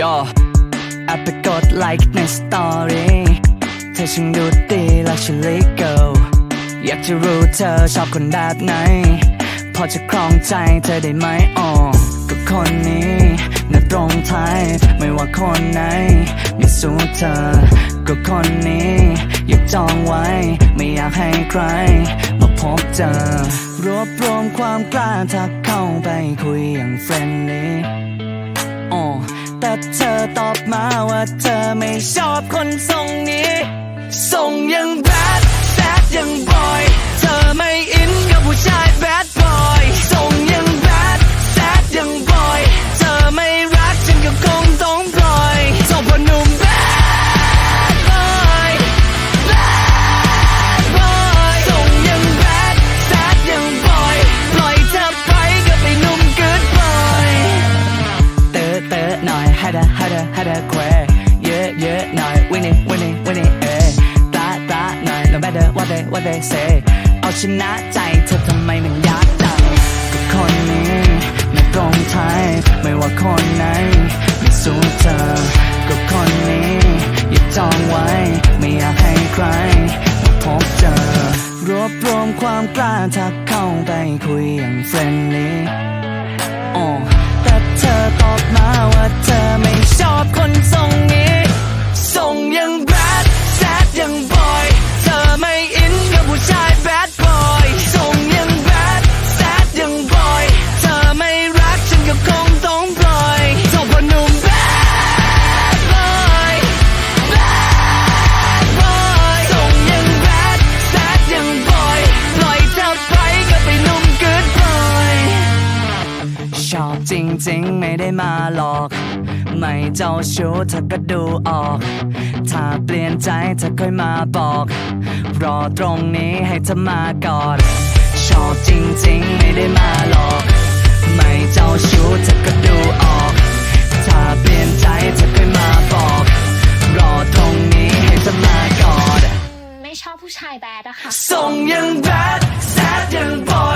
ย่อแอปไปกดไลค์ในสตอรี่เธอช่างดูดีและฉันลิเกลอยากจะรู้เธอชอบคนแบบไหน พอจะครองใจเธอได้ไหมอ๋อก็คนนี้น่าตรงไทยไม่ว่าคนไหนไม่สู้เธอ ก็คนนี้อยากจองไว้ ไม่อยากให้ใคร มาพบเจอ รวบรวมความกล้าทักเข้าไปคุยอย่างเฟรนลี่ เธอตอบมาว่าเธอไม่ชอบคนทรงนี้ ทรงยัง หน่อยฮัดดะฮัดดะฮัดดะแควเยอะเยอะหน่อยวินนี่วินนี่วินนี่เอตาตาหน่อย no matter what they what they say เอาชนะใจเธอทำไมมันยากจังก็คนนี้ไม่ตรงไทยไม่ว่าคนไหนไม่สู้เธอก็คนนี้อย่าจองไว้ ไม่อยากให้ใครมาพบเจอรวบรวมความกล้าทักเข้าไปคุยอย่างเฟรนลี่ เธอไม่ชอบคน ชอบจริงๆ ไม่ได้มาหลอก ไม่เจ้าชู้เธอก็ดูออก ถ้าเปลี่ยนใจเธอค่อยมาบอก รอตรงนี้ให้เธอมาก่อนชอบจริงๆ ไม่ได้มาหลอก ไม่เจ้าชู้เธอก็ดูออก ถ้าเปลี่ยนใจเธอค่อยมาบอก รอตรงนี้ให้เธอมาก่อนไม่ชอบผู้ชายแบดอะค่ะทรงยังแบดแซดยังบอย